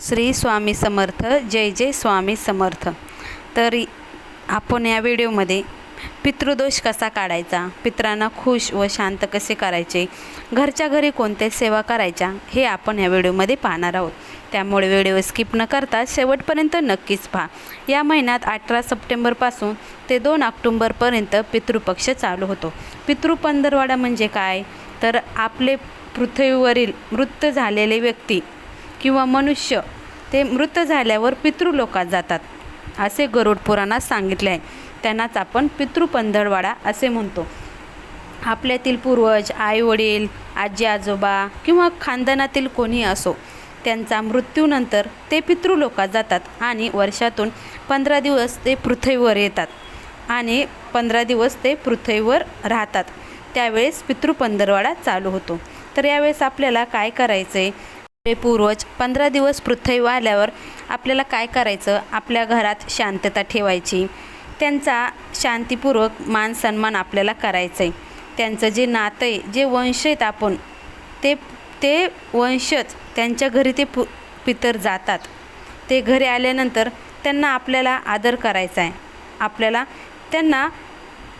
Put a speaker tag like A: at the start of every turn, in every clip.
A: श्री स्वामी समर्थ जय जय स्वामी समर्थ. तर आपण या व्हिडिओमध्ये पितृदोष कसा काढायचा पित्रांना खुश व शांत कसे करायचे घरच्या घरी कोणत्या सेवा करायच्या हे आपण या व्हिडिओमध्ये पाहणार आहोत. त्यामुळे व्हिडिओ स्किप न करता शेवटपर्यंत नक्कीच पहा. या महिन्यात अठरा सप्टेंबरपासून ते दोन ऑक्टोंबरपर्यंत पितृपक्ष चालू होतो. पितृ पंधरवाडा म्हणजे काय? तर आपले पृथ्वीवरील मृत झालेले व्यक्ती किंवा मनुष्य ते मृत झाल्यावर पितृलोकात जातात असे गरुड पुराणात सांगितले आहे. त्यांनाच आपण पितृपंधळवाडा असे म्हणतो. आपल्यातील पूर्वज आईवडील आजी आजोबा किंवा खानदानातील कोणी असो त्यांचा मृत्यूनंतर ते पितृलोकात जातात आणि वर्षातून पंधरा दिवस ते पृथ्वीवर येतात आणि पंधरा दिवस ते पृथ्वीवर राहतात. त्यावेळेस पितृपंधरवाडा चालू होतो. तर यावेळेस आपल्याला काय करायचं आहे पूर्वज पंधरा दिवस पृथ्वीवर आल्यावर आपल्याला काय करायचं? आपल्या घरात शांतता ठेवायची. त्यांचा शांतीपूर्वक मान सन्मान आपल्याला करायचं आहे त्यांचं जे नातं आहे जे वंश आहेत आपण ते ते वंशच त्यांच्या घरी ते पु पितर जातात. ते घरी आल्यानंतर त्यांना आपल्याला आदर करायचा आहे आपल्याला त्यांना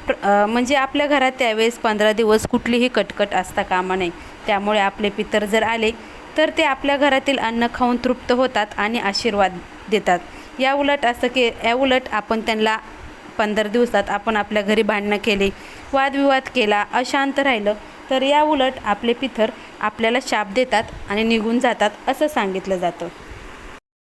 A: प्र म्हणजे आपल्या घरात त्यावेळेस पंधरा दिवस कुठलीही कटकट असता कामा नये. त्यामुळे आपले पितर जर आले तर ते आपल्या घरातील अन्न खाऊन तृप्त होतात आणि आशीर्वाद देतात. या उलट असं के या उलट आपण त्यांना पंधरा दिवसात आपण आपल्या घरी भांडणं केली वादविवाद केला अशांत राहिलं तर या उलट आपले पितर आपल्याला शाप देतात आणि निघून जातात असं सांगितलं जातं.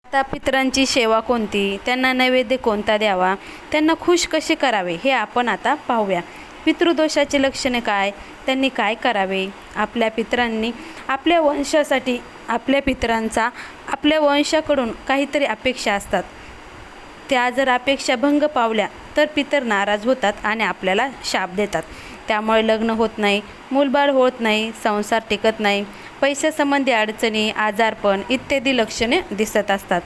A: आता पितरांची सेवा कोणती? त्यांना नैवेद्य कोणता द्यावा? त्यांना खुश कसे करावे? हे आपण आता पाहूया. पितृदोषाची लक्षणे काय? त्यांनी काय करावे? आपल्या पितरांनी आपल्या वंशासाठी आपल्या पितरांचा आपल्या वंशाकडून काहीतरी अपेक्षा असतात. त्या जर अपेक्षा भंग पावल्या तर पितर नाराज होतात आणि आपल्याला शाप देतात. त्यामुळे लग्न होत नाही मूलबाळ होत नाही संसार टिकत नाही पैशासंबंधी अडचणी आजारपण इत्यादी लक्षणे दिसत असतात.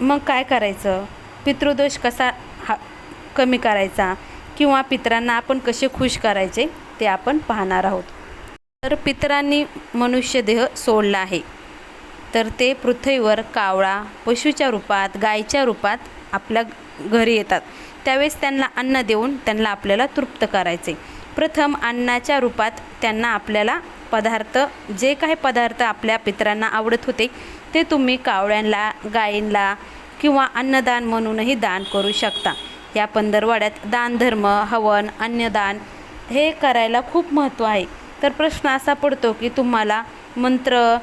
A: मग काय करायचं? पितृदोष कसा हा कमी करायचा? किंवा पितरांना आपण कसे खुश करायचे ते आपण पाहणार आहोत. तर पितरांनी मनुष्यदेह सोडला आहे. तर ते पृथ्वीवर कावळा पशुच्या रूपात गायच्या रूपात आपल्या घरी येतात. त्यावेळेस त्यांना अन्न देऊन त्यांना आपल्याला तृप्त करायचे. प्रथम अन्नाच्या रूपात त्यांना आपल्याला पदार्थ जे काही पदार्थ आपल्या पितरांना आवडत होते ते तुम्ही कावळ्यांना गायींना किंवा अन्नदान म्हणूनही दान करू शकता. या पंधरवाड्यात दानधर्म हवन अन्नदान हे करायला खूप महत्त्व आहे. तर प्रश्न असा पडतो की तुम्हाला मंत्र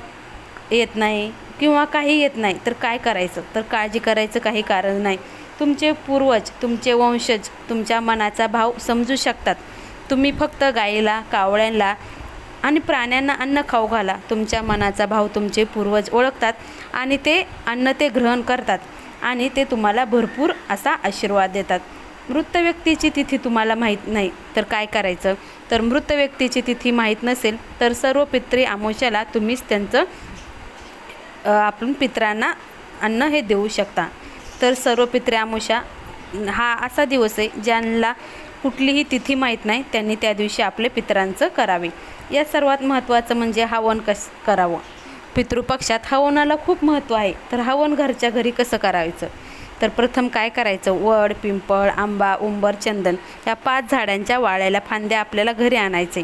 A: येत नाही किंवा काही येत नाही तर काय करायचं? तर काळजी करायचं काही कारण नाही. तुमचे पूर्वज तुमचे वंशज तुमच्या मनाचा भाव समजू शकतात. तुम्ही फक्त गाईला कावळ्यांना आणि प्राण्यांना अन्न खाऊ घाला. तुमच्या मनाचा भाव तुमचे पूर्वज ओळखतात आणि ते अन्न ते ग्रहण करतात. आणि ते तुम्हाला भरपूर असा आशीर्वाद देतात. मृत व्यक्तीची तिथी तुम्हाला माहीत नाही तर काय करायचं? तर मृत व्यक्तीची तिथी माहीत नसेल तर सर्व पित्री आमोशाला तुम्हीच त्यांचं आपण पित्रांना अन्न हे देऊ शकता. तर सर्व पित्री आमोशा हा असा दिवस आहे ज्यांना कुठलीही तिथी माहीत नाही त्यांनी त्या दिवशी आपले पित्रांचं करावे. या सर्वात महत्त्वाचं म्हणजे हवन कस करावं. पितृपक्षात हवनाला खूप महत्त्व आहे. तर हवन घरच्या घरी कसं करायचं? तर प्रथम काय करायचं? वड पिंपळ आंबा उंबर चंदन या पाच झाडांच्या वाळ्याला फांद्या आपल्याला घरी आणायचे.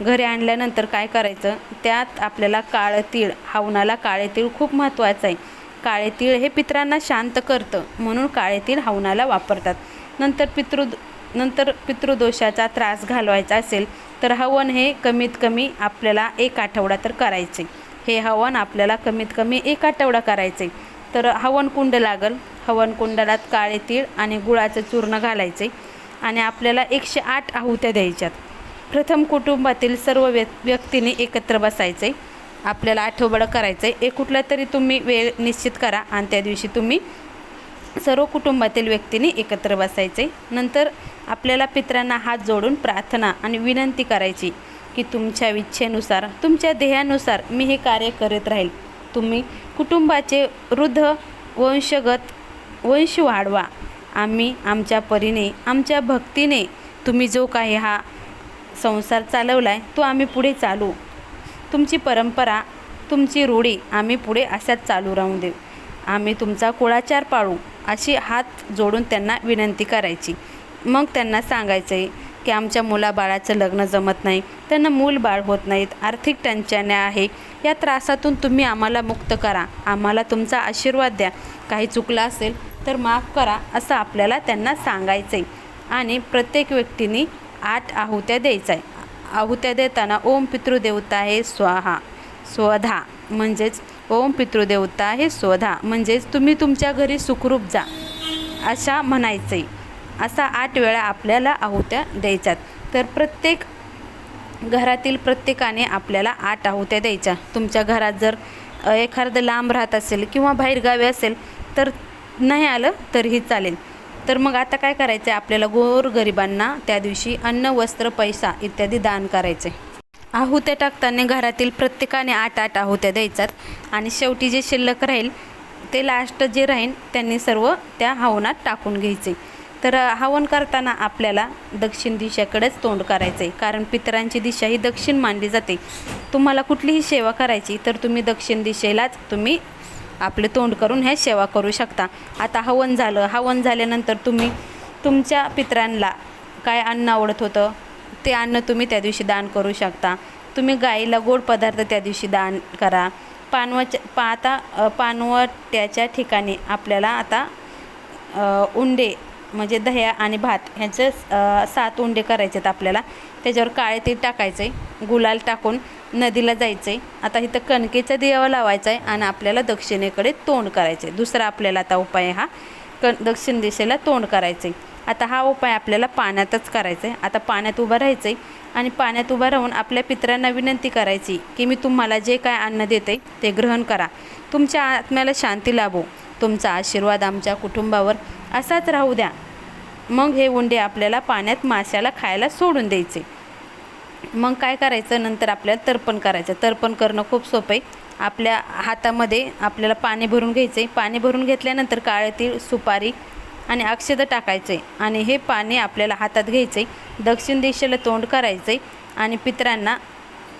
A: घरी आणल्यानंतर काय करायचं? त्यात आपल्याला काळं तीळ हवनाला काळे तीळ खूप महत्त्वाचं आहे. काळे तीळ हे पितरांना शांत करतं म्हणून काळे तीळ हवनाला वापरतात. नंतर पितृ नंतर पितृदोषाचा त्रास घालवायचा असेल तर हवन हे कमीत कमी आपल्याला एक आठवडा तर करायचे. हे हवन आपल्याला कमीत कमी एक आठवडा करायचे. तर हवनकुंड लागल. हवनकुंडालात काळे तीळ आणि गुळाचं चूर्ण घालायचे आणि आपल्याला एकशे आठ आहुत्या द्यायच्यात. प्रथम कुटुंबातील सर्व व्य व्यक्तींनी एकत्र बसायचे. आपल्याला आठवडं करायचं. आहे एक कुठला तरी तुम्ही वेळ निश्चित करा आणि त्या दिवशी तुम्ही सर्व कुटुंबातील व्यक्तींनी एकत्र बसायचे. नंतर आपल्याला पित्रांना हात जोडून प्रार्थना आणि विनंती करायची. की तुमच्या इच्छेनुसार तुमच्या ध्येयानुसार मी हे कार्य करत राहील. तुम्ही कुटुंबाचे वृद्ध वंशगत वंश वाढवा. आम्ही आमच्या परीने आमच्या भक्तीने तुम्ही जो काही हा संसार चालवला आहे तो आम्ही पुढे चालू. तुमची परंपरा तुमची रूढी आम्ही पुढे अशाच चालू राहून देऊ. आम्ही तुमचा कुळाचार पाळू अशी हात जोडून त्यांना विनंती करायची. मग त्यांना सांगायचं आहे की आमच्या मुलाबाळाचं लग्न जमत नाही त्यांना मूल बाळ होत नाहीत. आर्थिक टंचाने आहे. या त्रासातून तुम्ही आम्हाला मुक्त करा. आम्हाला तुमचा आशीर्वाद द्या. काही चुकलं असेल तर माफ करा असं आपल्याला त्यांना सांगायचं आहे आणि प्रत्येक व्यक्तीने आठ आहुत्या द्यायचा आहे आहुत्या देताना ओम पितृदेवता आहे स्वाहा स्वधा म्हणजेच ओम पितृदेवता आहे स्वधा म्हणजेच तुम्ही तुमच्या घरी सुखरूप जा अशा म्हणायचं आहे असा आठ वेळा आपल्याला आहुत्या द्यायच्यात. तर प्रत्येक घरातील प्रत्येकाने आपल्याला आठ आहुत्या द्यायच्या. तुमच्या घरात जर एखादं लांब राहत असेल किंवा बाहेरगावी असेल तर नाही आलं तरीही चालेल. तर मग आता काय करायचं आहे आपल्याला गोरगरिबांना त्या दिवशी अन्न वस्त्र पैसा इत्यादी दान करायचे आहुत्या टाकताना घरातील प्रत्येकाने आठ आठ आहुत्या द्यायच्यात आणि शेवटी जे शिल्लक राहील ते लास्ट जे राहील त्यांनी सर्व त्या हवनात टाकून घ्यायचे. तर हवन करताना आपल्याला दक्षिण दिशेकडेच तोंड करायचं आहे कारण पितरांची दिशा ही दक्षिण मानली जाते. तुम्हाला कुठलीही सेवा करायची तर तुम्ही दक्षिण दिशेलाच तुम्ही आपले तोंड करून ह्या सेवा करू शकता. आता हवन झालं. हवन झाल्यानंतर तुम्ही तुमच्या पितरांना काय अन्न आवडत होतं ते अन्न तुम्ही त्या दिवशी दान करू शकता. तुम्ही गाईला गोड पदार्थ त्या दिवशी दान करा. पानवच्या पा आता पानवट्याच्या ठिकाणी आपल्याला आता उंडे म्हणजे दह्या आणि भात ह्याचे सात उंडे करायचे आहेत आपल्याला. त्याच्यावर काळे तेल टाकायचं आहे गुलाल टाकून नदीला जायचं. आहे आता इथं कणकेचा दिवा लावायचा आहे आणि आपल्याला दक्षिणेकडे तोंड करायचं आहे दुसरा आपल्याला आता उपाय हा कण दक्षिण दिशेला तोंड करायचं आहे आता हा उपाय आपल्याला पाण्यातच करायचा आहे आता पाण्यात उभं राहायचं आहे आणि पाण्यात उभं राहून आपल्या पितरांना विनंती करायची की मी तुम्हाला जे काय अन्न देते ते ग्रहण करा. तुमच्या आत्म्याला शांती लाभो. तुमचा आशीर्वाद आमच्या कुटुंबावर असाच राहू द्या. मग हे उंडे आपल्याला पाण्यात माशाला खायला सोडून द्यायचे. मग काय करायचं? नंतर आपल्याला तर्पण करायचं. तर्पण करणं खूप सोपं आहे. आपल्या हातामध्ये आपल्याला पाणी भरून घ्यायचं आहे पाणी भरून घेतल्यानंतर काळे तीळ सुपारी आणि अक्षतं टाकायचं आहे आणि हे पाणी आपल्याला हातात घ्यायचं आहे दक्षिण दिशेला तोंड करायचं आहे आणि पितरांना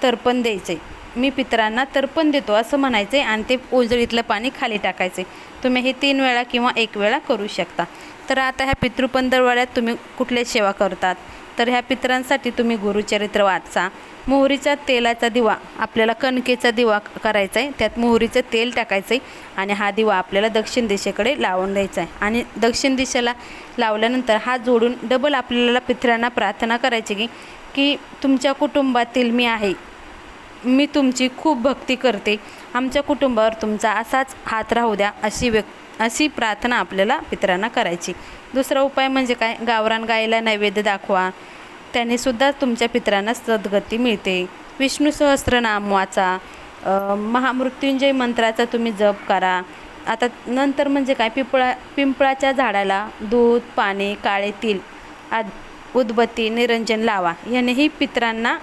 A: तर्पण द्यायचं आहे मी पितरांना तर्पण देतो असं म्हणायचं आहे आणि ते ओजळीतलं पाणी खाली टाकायचे. तुम्ही हे तीन वेळा किंवा एक वेळा करू शकता. तर आता ह्या पितृपंधरवाड्यात तुम्ही कुठल्या सेवा करतात? तर ह्या पितरांसाठी तुम्ही गुरुचरित्र वाचा. मोहरीचा तेलाचा दिवा आपल्याला कणकेचा दिवा करायचा आहे त्यात मोहरीचं तेल टाकायचं आहे आणि हा दिवा आपल्याला दक्षिण दिशेकडे लावून द्यायचा आहे आणि दक्षिण दिशेला लावल्यानंतर हा जोडून डबल आपल्याला पितरांना प्रार्थना करायची की की तुमच्या कुटुंबातील मी आहे. मी तुमची खूप भक्ती करते. आमच्या कुटुंबावर तुमचा असाच हात राहू द्या अशी व्यक् अशी प्रार्थना आपल्याला पितरांना करायची. दुसरा उपाय म्हणजे काय? गावरान गायला नैवेद्य दाखवा. त्यानेसुद्धा तुमच्या पित्रांना सद्गती मिळते. विष्णू सहस्रनाम वाचा. महामृत्युंजय मंत्राचा तुम्ही जप करा. आता नंतर म्हणजे काय? पिंपळा पिंपळाच्या झाडाला दूध पाणी काळे तिल आद उदबत्ती निरंजन लावा. यानेही पितरांना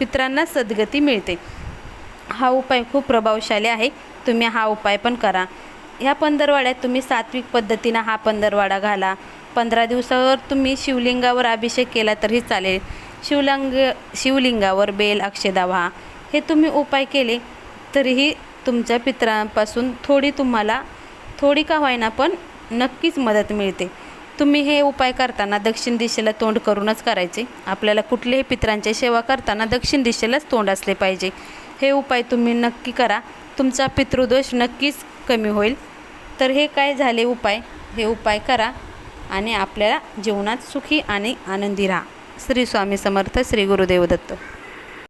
A: पितरांना सद्गती मिळते. हा उपाय खूप प्रभावशाली आहे. तुम्ही हा उपाय पण करा. ह्या पंधरवाड्यात तुम्ही सात्विक पद्धतीनं हा पंधरवाडा घाला. पंधरा दिवसावर तुम्ही शिवलिंगावर अभिषेक केला तरी चालेल. शिवलिंग शिवलिंगावर बेल अक्षदा व्हा हे तुम्ही उपाय केले तरीही तुमच्या पितरांपासून थोडी तुम्हाला थोडी का होईना पण नक्कीच मदत मिळते. तुम्ही हे उपाय करताना दक्षिण दिशेला तोंड करूनच करायचे. आपल्याला कुठल्याही पितरांची सेवा करताना दक्षिण दिशेलाच तोंड असले पाहिजे. हे उपाय तुम्ही नक्की करा. तुमचा पितृदोष नक्कीच कमी होईल. तर हे काय झाले उपाय? हे उपाय करा आणि आपल्याला जीवनात सुखी आणि आनंदी राहा. श्री स्वामी समर्थ श्री गुरुदेव दत्त.